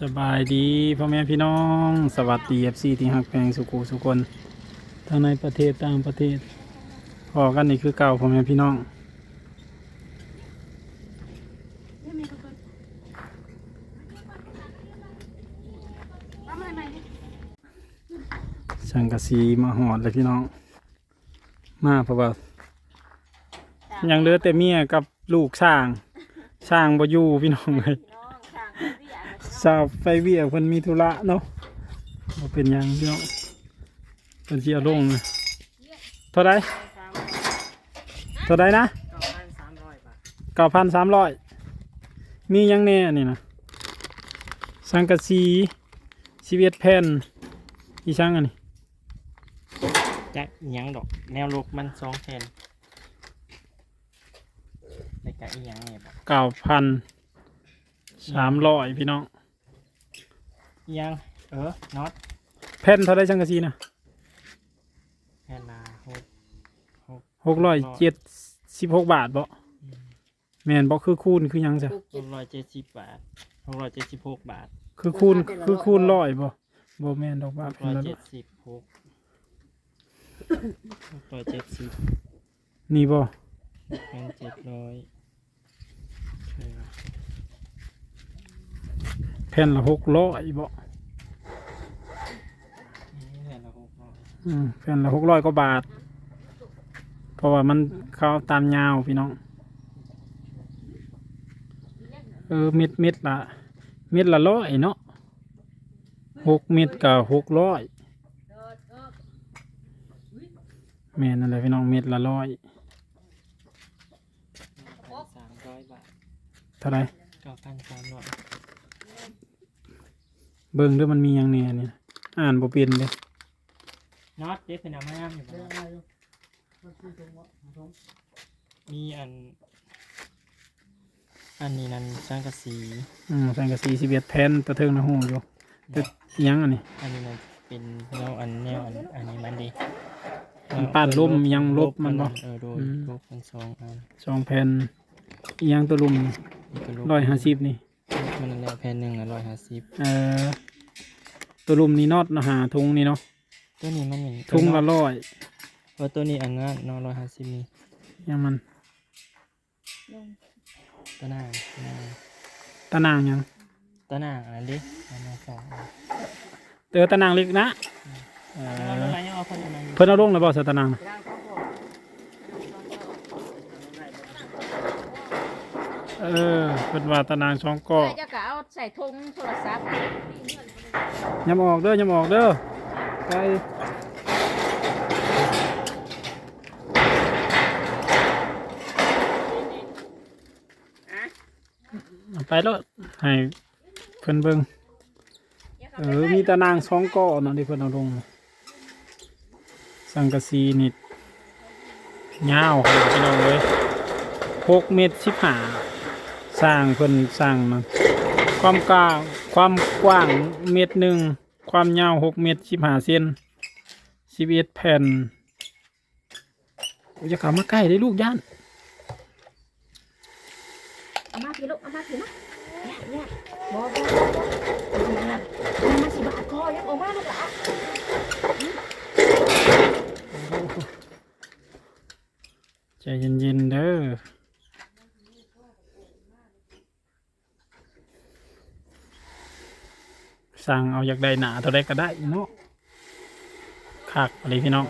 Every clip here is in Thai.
สบายดีพ่อแม่พี่น้อง สวัสดีเอฟซีที่ฮักแพงสุขุสุคนทั้งในประเทศต่างประเทศพอกันนี่คือเก่าพ่อแม่พี่น้องสังกะสีมาหอดเลยพี่น้อง มาเพราะว่ายังเหลือแต่เมียกับลูกสร้างสร้างบ่อยู่พี่น้องเลย สาวไฟเวียกเพิ่นมีธุระเนาะบ่เป็นหยังพี่น้องเพิ่นสิเอาลงนะเท่าไรเท่าไรนะเก้าพันสามร้อยมีหยังแน่นี่นะสังกะสีชีวิตแผ่นอีช่างอันนี้จักอิหยังดอก แนวลกมันสองแผ่นในกะอีหยังเนี่ยบอกเก้าพันสามร้อยพี่น้องอีห ยังเออน็อตแผ่นเท่าไรสังกะสีนะแผ่นละหกหกร้อยเจ็ดสิบหกบาทบ่แม่นบ่คือคูณคือหยังจ้ะหกร้อยเจ็ดสิบบาทหกร้อยเจ็ดสิบหกบาท คือคูณคือคูณร้อยบ่บ่แม่นดอกว่าหกแผ่ร้นอยละเจ็ดสิบหกหกร้อยเจ็ดสิบนี่บ่แผ่นเจ็ดร้อยเออ แผ่นละหกร้อยบ่นี่แผ่นละหกร้อยอืมแผ่นละหกร้อยกว่าบาท เพราะว่ามันเข้าตามยาวพี่น้อง เออเม็ดเม็ดละเม็ดละร้อยเนาะหกเม็ดกับหกร้อยแม่นนั่นแหละพี่น้องเม็ดละร้อยสามร้อยบาทเท่าไหรเก้าพันสามร้อย เบิ่งด้วยมันมีหยังเนี่ยนี่อ่านบ่เป็นเลยน็อตเด็กเป็นน้ำน้ำอยู่บ้างมีอัน อันนี้นั่นสังกะสี อืมสังกะสีสิบเอ็ดแผ่นตะเทิงนะหูอยู่แต่อิหยังอันนี้อันนี้มันเป็นแนวอันแนวอันอันนี้มันดีมันป้านลมยังลบมันบ่ เออโดยอืม ลบมันสองอันสองแผ่นอิหยังตัวลุมนี่ก็ลบร้อยห้าสิบนี่ มันนั่นแหละแผ่นหนึ่งอะร้อยห้าสิบเอ่อตัวลุมนี่นอดนะหาทุงนี่เนาะตัวนี้มันเหมือนทุงละร้อยเพราะตัวนี้อันนั้นเนาะร้อยห้าสิบนี่ยังมันตัวหน้าตัวหน้าตะนางยังตัวหน้าอันนั้นดิอันนั้นสองอันเตอตะนางเล็กนะเอแล้วออะไรยังเอาคนอันนั้นเพิ่นเอาลงแล้วบ่สตะนางน่ะ เออเพิ่นว่าตะนางสองกอเจ้าก็เอาใส่ถุงโทรศัพท์ยำออกเด้อยำออกเด้อไปเอาไปแล้วให้เพิ่นเบิ่งเออมีตะนางสองก้อนเนาะที่เพิ่นเอาลง สังกะสีนี่ยาวครับพี่น้องเลยหกเมตรสิบห้า สร้างเพิ่นสร้างมันความกว้างความกว้างเมตรหนึ่งความยาวหกเมตรสิบห้าเซนสิบเอ็ดแผ่นจะเข้ามาใกล้ได้ลูกย่านเอามาพี่ลูกเอามาพี่นะเนี่ยเนี่ยบอบอบอมาสิบาทคอยังออกมาลูกหลานใจเย็นๆเด้อ สั่งเอาอยากได้หนาเท่าไรก็ได้เนาะคักอะไรพี่น้อง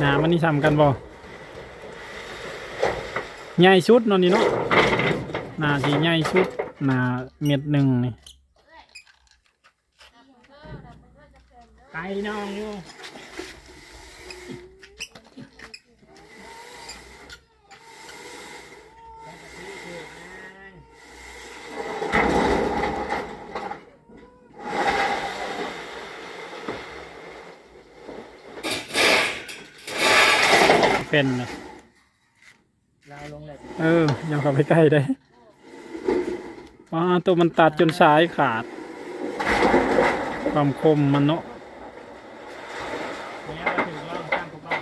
หนามันนี่ทำกันบ่ใหญ่ชุดนอนนี่เนาะหนาสีใหญ่ชุดหนาเม็ดหนึ่งนี่ไก่น้องอยู่ เป็นนะเราลงเลยเออยังเข้าไปใกล้ได้ว้าตัวมันตัดจนสายขาด ความคมมันเนาะเนี่ยเราถึงร่องข้ามภูเขา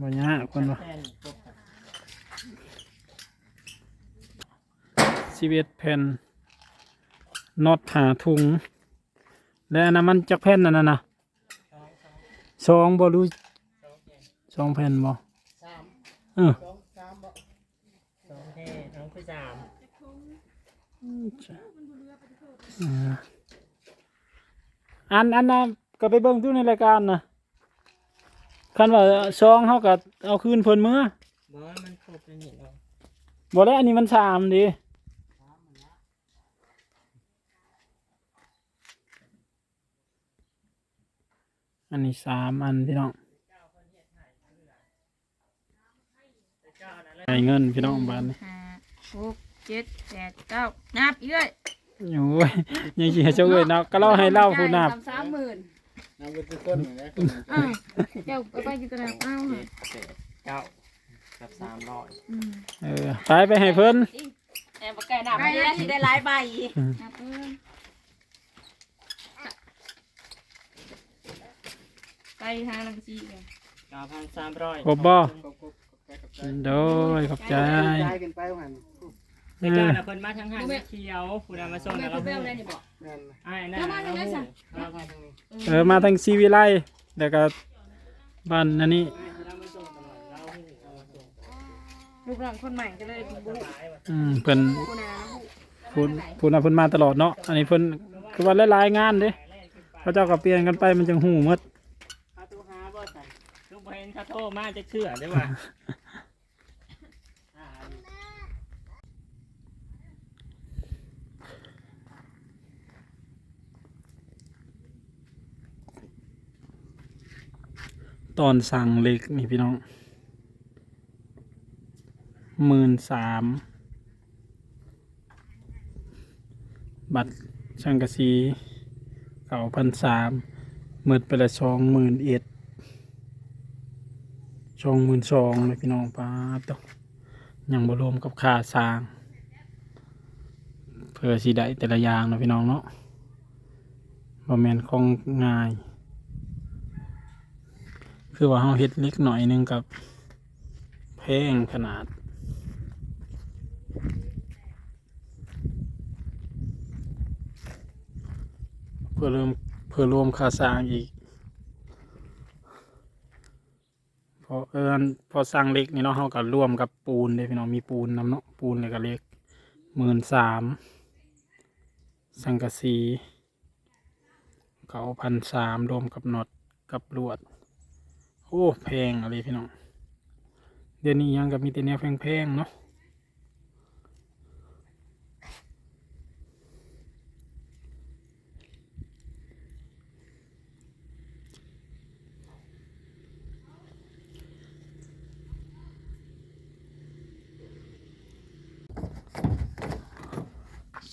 บ่ยากคนวะแท่นปุ๊บสิบเอ็ดแผ่นน็อตหาถุง และอันนั้นมันจักแผ่นนั่นน่ะนะ สองสองสองบ่รู้สองแผ่นสองแผ่นบ่สามเออสองสามบ่สองแผ่นสองคือสามเอออันอันน่ะก็ไปเบิ่งดูในรายการนะคันว่าซองเฮาก็เอาคืนเพิ่นมื้อบ่มันครบแล้วนี่เนาะบ่แล้วอันนี้มันสามดิ อันนี้สามอันพี่น้องเจ้านั่นแหละให้เงินพี่น้องบ้านนี้ห้าหกเจ็ดแปดเก้านับอีกเลยโอ้ยยังสิให้เจ้าเอ้ยเนาะก็เล่าให้เล่าผู้นับ สามหมื่นน้ำเป็นทุกคนเหมือนกันคนเหมือนกัอ้านวเจ้าเอาไปอยู่ตรงนั้นอ้าวเจ็ดแปดเก้ากับสามร้อยอืมเออไปไปให้เพิ่น แต่บ่แก่หนับไม่ได้สิได้หลายใบนับเออ ไปทางลังซีกันเก้าพันสามร้อยครบบ่ ขอบคุณขอบใจขอบใจโดยขอบใจย้ายกันไปหันเอเจ้าอน่ะเพิ่นมาทางห้างเขียวผู้นำมาส่งแม่แล้วผู้เราเบหูลได้นี่บอก นั่นอ้ายนั่นแล้วมาทางไหนสั่งเรามาทางนี้เออมาทางซีวิไลแล้วก็บ้านอันนี้ เรามาส่งตลอดเราหูเรามาส่งลูกหลานคนใหม่ก็เลยบุกหลายว่ะอืมเพิ่นกูนะนะบุกพูนพูนน่ะเพิ่นมาตลอดเนาะอันนี้เพิ่นคือว่าหลายๆงานเด้เขาเจ้าก็เปลี่ยนกันไปมันจังหูหมด เขาโทรหาบ่สั่นลูกบ่เห็ นเขาโทรมาจะเชื่อได้ว่าอ่าตอนสั่งเหล็กนี่พี่น้องหมื่นสามบัตรช่างกะสีเก่าพันสามหมื่นไปละสองหมื่นเอ็ดส องหมื่นสองเลยพี่น้องป้าต้องยังบรวมกับค่าสร้าง เพื่อสิได้แต่ละอย่างนะพี่น้องเนาะบ่แมนของง่าย คือว่าเราเฮ็ดเล็กหน่อยนึงกับแพงขนาดเพื่อเริ่มเพื่อรวมค่าสร้างอีก พอเอินพอสร้างเล็กนี่เนาะเราก็ร่วมกับปูนเด้พี่น้องมีปูนนำเนาะปูนเลยก็เล็กหมื่นสามสังกะสีเขาพันสามรวมกับน็อตกับลวด โอ้แพงอะไรพี่น้องเดี๋ยวนี้ยังกับมีแต่แนวแพงๆเนาะ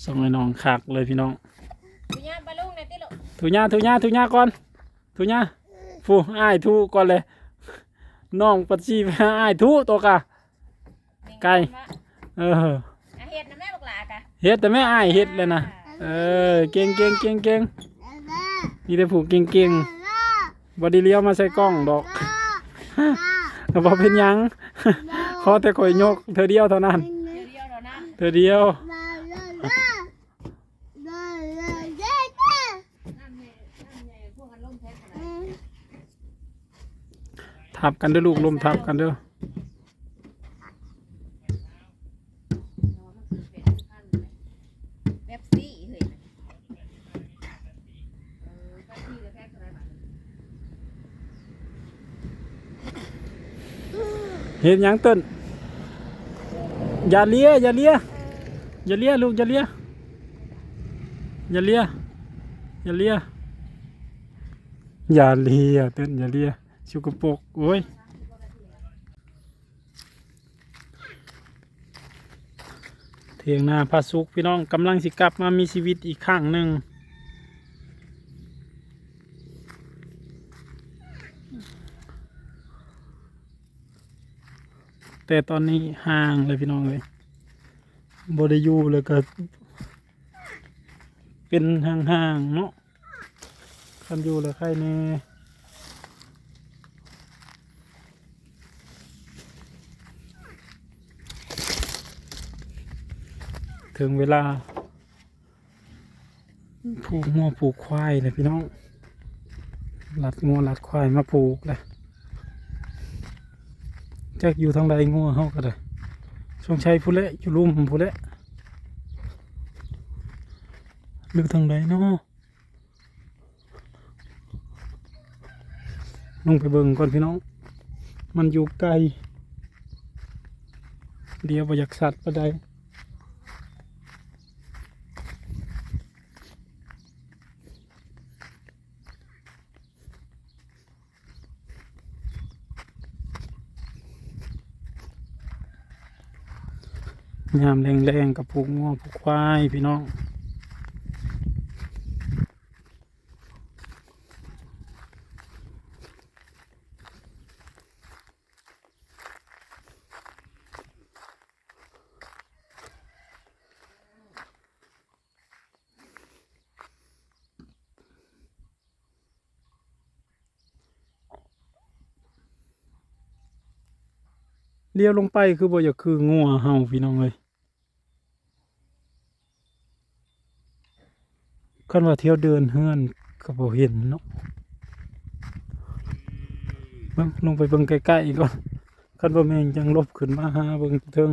ส่งให้น้องคักเลยพี่น้องปุญญาปลาลุงในที่ลูกถูหญ้าถูหญ้าถูหญ้าก่อนถูหญ้าฟูอ้ายถูก่อนเลยน้องปัดชีพอ้ายถูตัวกะไก่เออเฮ็ดนะแม่บอกหลากะเฮ็ดแต่ไม่อ้ายเฮ็ดเลยนะเออเก่งเก่งเก่งเก่งนี่ได้ผูกเก่งเก่งบอดีเลี้ยวมาใส่กล้องดอกแต่พอเป็นหยังขอแต่ข่อยยกเธอเดียวเท่านั้นเดี๋ยวเดียวเดี๋ยวนะเธอเดียว นั่นแม่นั่นแม่พวกกันล่มแท้ขนาด ทับกันเด้อลูกลมทับกันเด้อเป๊ปซี่เฮ้ยเออเป๊ปซี่จะแพ็คเท่าไหร่บาทเฮ็ดหยังเต้นอย่าเลี้ยอย่าเลี้ยอย่าเลี้ยลูกอย่าเลี้ยอย่าเลี้ยอย่าเลี้ยอย่าเลี้ยเต้นอย่าเลี้ย ชุกปกโอ้ยเทียงหน้าพาสุกพี่น้องกำลังสิกลับมามีชีวิตอีกครั้งหนึ่งแต่ตอนนี้ห่างเลยพี่น้องเลยบไดอยูเลยก็เป็นห่างๆเนาะคันอยู่เลยใครแน่ ถึงเวลา ผูกงัวผูกควายเลยพี่น้องลัดงัวลัดควายมาผูกเลยจักอยู่ทางใดงัวเฮาก็ได้สงชัยผู้เละอยู่ลุ่มผู้เละหรือทางใดเนาะลงไปเบิ่งก่อนพี่น้อง มันอยู่ไกล เดียวบ่อยากสัตว์ปะใด ยามแรงๆกับผูกง่วงผูกควายพี่น้องเลี้ยวลงไปคือบ่อยากคืองัวเฮาพี่น้องเลย คันว่าเที่ยวเดินเฮือนก็บ่เห็นเนาะเบิ่งลงไปเบิ่งใกล้ๆก่อนคันว่าแม่งจังลบขึ้นมาหาเบิ่งเทิง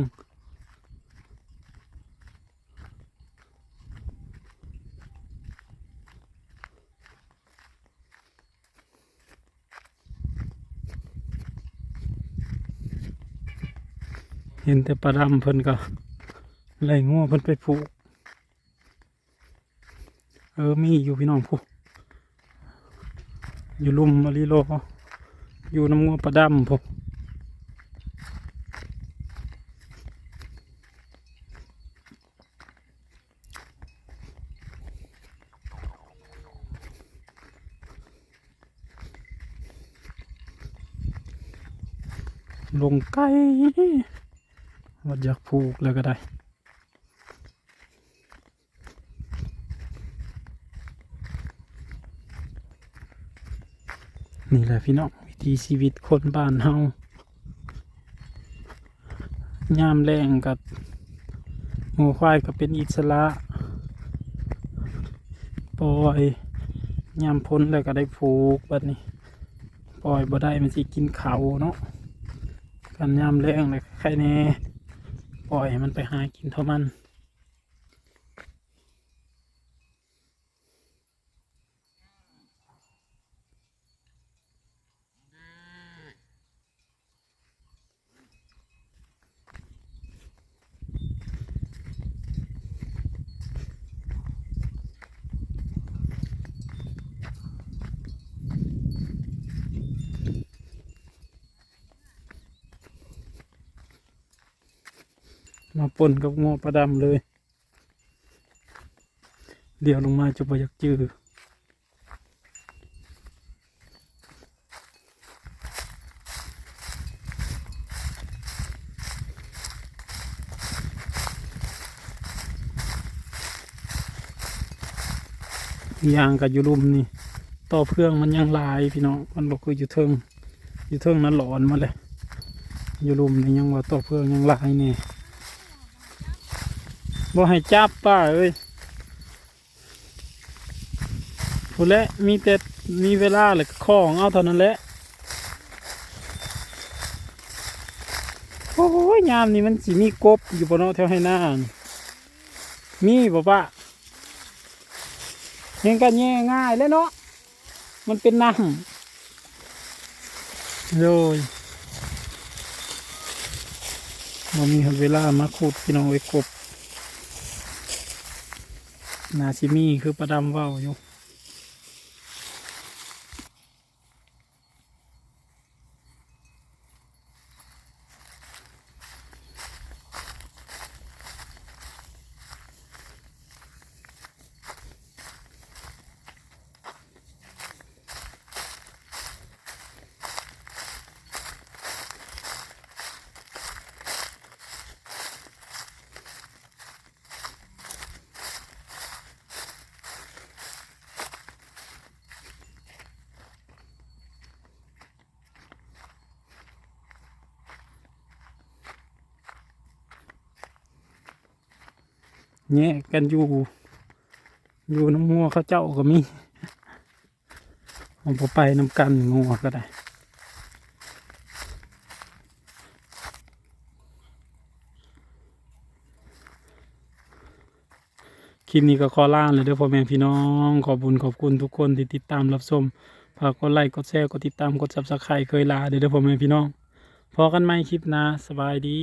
เห็นแต่ปลาดำเพิ่นก็ไล่งัวเพิ่นไปผูก เออมีอยู่พี่น้องผู้อยู่ลุมมารีโลอยู่น้ำงัวปลาดำผู้ลงไกลวัดอยากผูกแล้วก็ได้ นี่แหละพี่น้องวิถีชีวิตคนบ้านเฮายามแรงกับหมูควายก็เป็นอิสระปล่อยยามพ้นแล้วก็ได้ผูกแบบนี้ปล่อยบ่ได้มันสิกินเขาเนาะกันยามแรงเลยใครแน่ปล่อยมันไปหากินเท่ามัน มาปนกับงอประดำเลย เดี๋ยวลงมาจะไปอยากจื้อยางกับยูรุมนี่ ต่อเพื่องมันยังลายพี่น้องมันบอกคืออยู่เทิงอยู่เทิงนั้นหลอนมาเลยยูรุมนี่ยังว่าต่อเพื่องยังลายเนี่ย บ่ให้จับป้าเอ้ยผู้และมีแต่มีเวลาเลยของเอาเท่านั้นแหละโอ้ยยามนี้มันสิมีกบอยู่บนเนาะแถวให้นานี่มีบ่ปะเห็นกันแย่ง่ายเลยเนาะมันเป็นน้ำโดยมันมีเวลามาขุดพี่น้องไว้กบ นาซิมีคือประดำเว้าอยู่ แยกกันอยู่ อยู่น้ำงัวเขาเจ้าก็มีเอาบ่ไปน้ำกันงัวก็ได้คลิปนี้ก็ขอลาเลยเด้อพ่อแม่พี่น้อง ขอบคุญขอบคุณทุกคนที่ติดตามรับชมฝากกดไลค์กดแชร์กดติดตามกดซับสไครต์เคยลาเด้อพ่อแม่พี่น้องพอกันไหมคลิปน้าสบายดี